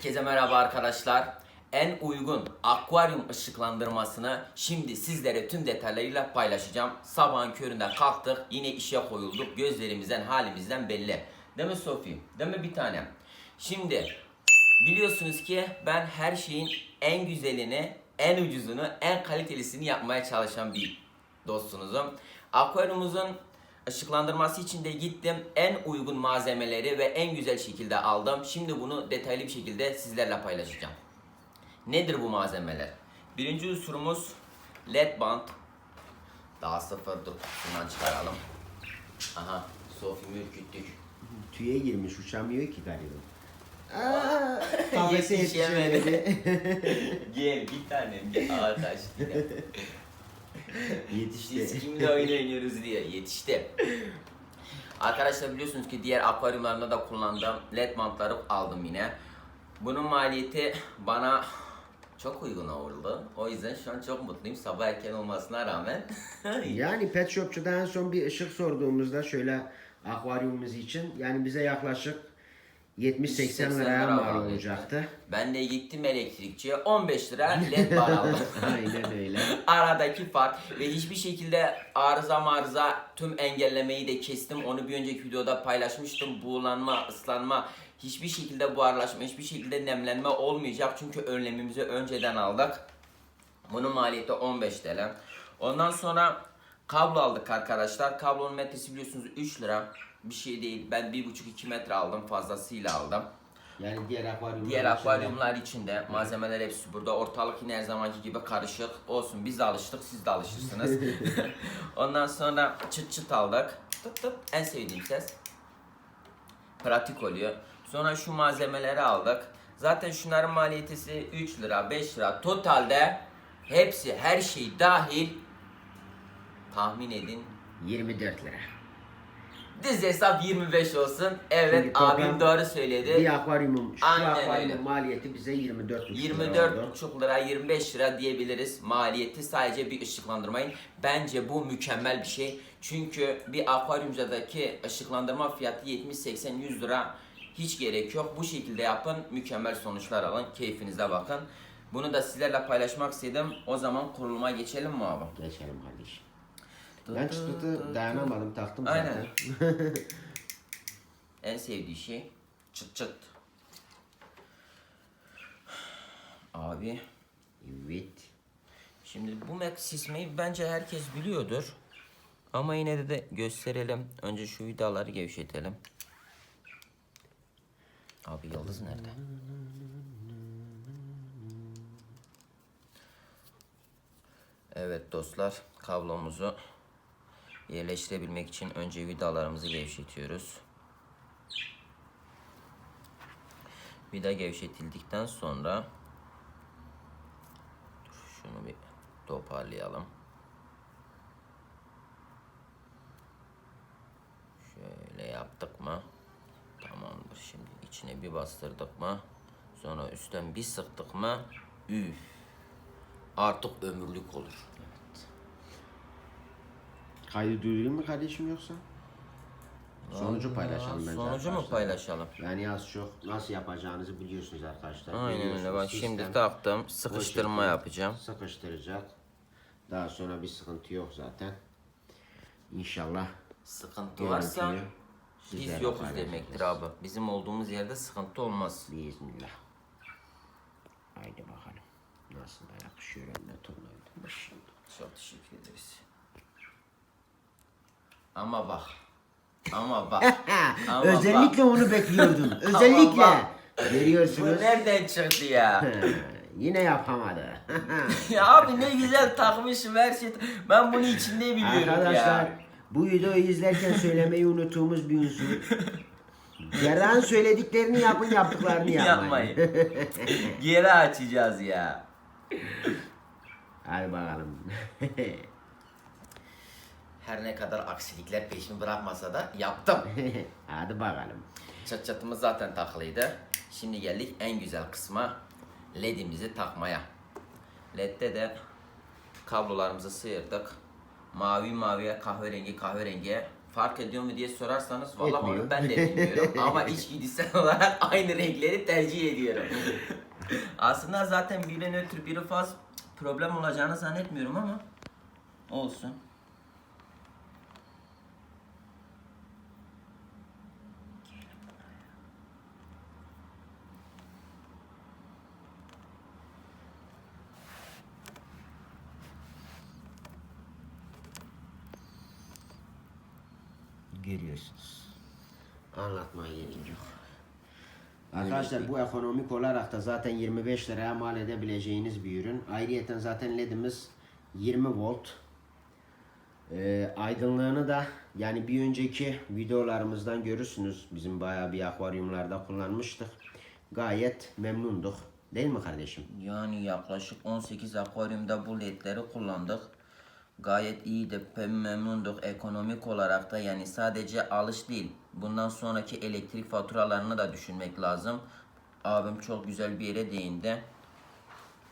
Herkese merhaba arkadaşlar. En uygun akvaryum ışıklandırmasını şimdi sizlere tüm detaylarıyla paylaşacağım. Sabahın köründe kalktık, yine işe koyulduk. Gözlerimizden, halimizden belli. Değil mi Sofi? Değil mi bir tanem? Şimdi biliyorsunuz ki ben her şeyin en güzelini, en ucuzunu, en kalitelisini yapmaya çalışan bir dostunuzum. Akvaryumumuzun ışıklandırması için de gittim. En uygun malzemeleri ve en güzel şekilde aldım. Şimdi bunu detaylı bir şekilde sizlerle paylaşacağım. Nedir bu malzemeler? Birinci unsurumuz led band. Daha sıfır dur. Şundan çıkaralım. Aha. Sofi'mi ürküttük. Tüye girmiş uçamıyor ki galiba. Aa, Kafese Yetişemedi. Gel bir tanem gel. Aa kaçtı yine. Biz Yetişti. kimle oyun oynuyoruz diye yetişti. Arkadaşlar biliyorsunuz ki diğer akvaryumlarında da kullandığım led bantları aldım yine. Bunun maliyeti bana çok uygun oldu. O yüzden şu an çok mutluyum sabah erken olmasına rağmen. Yani Pet Shop'çuda en son bir ışık sorduğumuzda şöyle akvaryumumuz için yani bize yaklaşık 70-80 80 liraya lira mal mal olacaktı. ben de gittim elektrikçiye 15 lira led bar aldım. Aynen öyle. Aradaki fark ve hiçbir şekilde arıza marıza tüm engellemeyi de kestim. Onu bir önceki videoda paylaşmıştım. Buğulanma, ıslanma, hiçbir şekilde buharlaşma, hiçbir şekilde nemlenme olmayacak. Çünkü önlemimizi önceden aldık. Bunun maliyeti 15 TL. Ondan sonra kablo aldık arkadaşlar. Kablonun metresi biliyorsunuz 3 lira. Bir şey değil. Ben 1,5-2 metre aldım. Fazlasıyla aldım. Yani diğer akvaryumlar Diğer akvaryumlar içinde malzemeler hepsi burada. Ortalık yine her zamanki gibi karışık. Olsun biz de alıştık siz de alışırsınız. Ondan sonra çıt çıt aldık. Tıp tıp en sevdiğim ses. Pratik oluyor. Sonra şu malzemeleri aldık. Zaten şunların maliyeti 3 lira 5 lira. Totalde hepsi her şey dahil tahmin edin. 24 lira. Düz hesap 25 olsun. Evet toplam abim doğru söyledi. Bir akvaryumun, şu Aynen akvaryumun öyle. maliyeti bize 24 lira 24 oldu. buçuk lira 25 lira diyebiliriz maliyeti sadece bir ışıklandırmayın. Bence bu mükemmel bir şey. Çünkü bir akvaryumcadaki ışıklandırma fiyatı 70 80 100 lira hiç gerek yok. Bu şekilde yapın mükemmel sonuçlar alın. Keyfinize bakın. Bunu da sizlerle paylaşmak istedim. O zaman kuruluma geçelim mi abi? Geçelim kardeşim. Ben çıtı dayanamadım taktım Aynen. zaten. En sevdiği şey çıt çıt. Abi Evet. Şimdi bu Mac sismeyi bence herkes biliyordur. Ama yine de, de gösterelim. Önce şu vidaları gevşetelim. Abi yıldız nerede? Evet dostlar kablomuzu yerleştirebilmek için önce vidalarımızı gevşetiyoruz. Vida gevşetildikten sonra şunu bir toparlayalım. Şöyle yaptık mı? Tamamdır. Şimdi içine bir bastırdık mı? Sonra üstten bir sıktık mı? Üf. Artık ömürlük olur. Kaydı duyurayım mı kardeşim yoksa? Sonucu paylaşalım bence Sonucu mu arkadaşlar. paylaşalım? Yani az çok nasıl yapacağınızı biliyorsunuz arkadaşlar. Aynen öyle. Görüyorsunuz Bak sistem. şimdi taktım. Sıkıştırma şekilde yapacağım. Sıkıştıracak. Daha sonra bir sıkıntı yok zaten. İnşallah Sıkıntı varsa görüntüyü biz yokuz paylaşacağız. demektir abi. Bizim olduğumuz yerde sıkıntı olmaz. Bismillah. Haydi bakalım. Nasıl da yakışıyor eline tornavida. Maşallah. Çok teşekkür ederiz. Ama bak. Ama bak. Ama Özellikle onu bekliyordum. Özellikle. Bu Görüyorsunuz. nereden çıktı ya? Yine yapamadı. ya abi ne güzel takmışım her şey. Ben bunu içinde biliyorum Arkadaşlar ya. bu videoyu izlerken söylemeyi unuttuğumuz bir unsur. Yarın söylediklerini yapın yaptıklarını yapmayın. Yapmayın. Geri açacağız ya. Hadi bakalım. Her ne kadar aksilikler peşimi bırakmasa da yaptım. Hadi bakalım. Çat çatımız zaten takılıydı. Şimdi geldik en güzel kısma. LED'imizi takmaya. LED'de de kablolarımızı sıyırdık. Mavi maviye kahverengi kahverengiye fark ediyor mu diye sorarsanız valla onu ben de bilmiyorum ama içgüdüsel olarak aynı renkleri tercih ediyorum. Aslında zaten biri nötr biri faz problem olacağını zannetmiyorum ama olsun. Görüyorsunuz. Anlatmaya gerek yok. Arkadaşlar bu ekonomik olarak da zaten 25 liraya mal edebileceğiniz bir ürün. Ayrıyeten zaten ledimiz 20 volt. Ee, aydınlığını da yani bir önceki videolarımızdan görürsünüz. Bizim bayağı bir akvaryumlarda kullanmıştık. Gayet memnunduk. Değil mi kardeşim? Yani yaklaşık 18 akvaryumda bu ledleri kullandık. Gayet iyiydi, pek memnunduk ekonomik olarak da yani sadece alış değil. Bundan sonraki elektrik faturalarını da düşünmek lazım. Abim çok güzel bir yere değindi.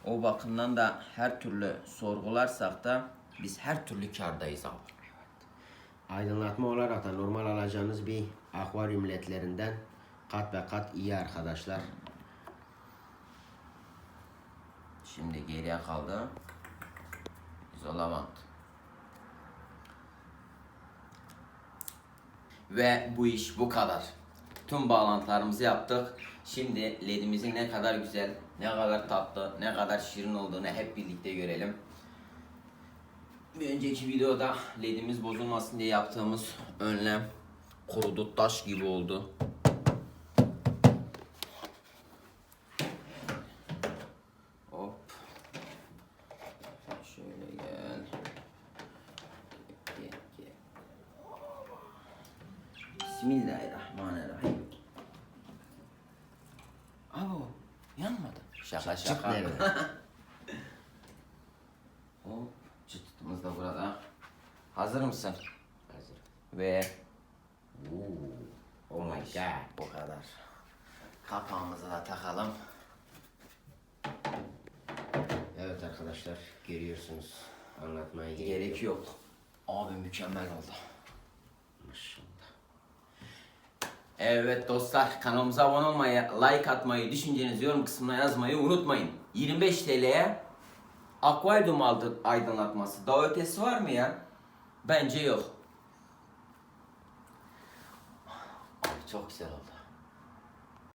O bakımdan da her türlü sorgularsak da biz her türlü kardayız abi. Aydınlatma olarak da normal alacağınız bir akvaryum ledlerinden kat ve kat iyi arkadaşlar. Şimdi geriye kaldı. Izolavant. Ve bu iş bu kadar. Tüm bağlantılarımızı yaptık. Şimdi ledimizin ne kadar güzel, ne kadar tatlı, ne kadar şirin olduğunu hep birlikte görelim. Bir önceki videoda ledimiz bozulmasın diye yaptığımız önlem kurudu, taş gibi oldu. Hop. Şöyle gel. Gel, gel. Bismillahirrahmanirrahim. Abo yanmadı. Şaka şaka. nerede? Hop çıtımız da burada. Hazır mısın? Hazır. Ve Oh my god. bu kadar. Kapağımızı da takalım. Evet arkadaşlar görüyorsunuz. Anlatmaya gerek, Gerek yok. Abi mükemmel oldu. Maşallah. Evet dostlar kanalımıza abone olmayı, like atmayı, düşüncenizi yorum kısmına yazmayı unutmayın. 25 TL'ye akvaryum aydınlatması. Daha ötesi var mı ya? Bence yok. Çok güzel oldu.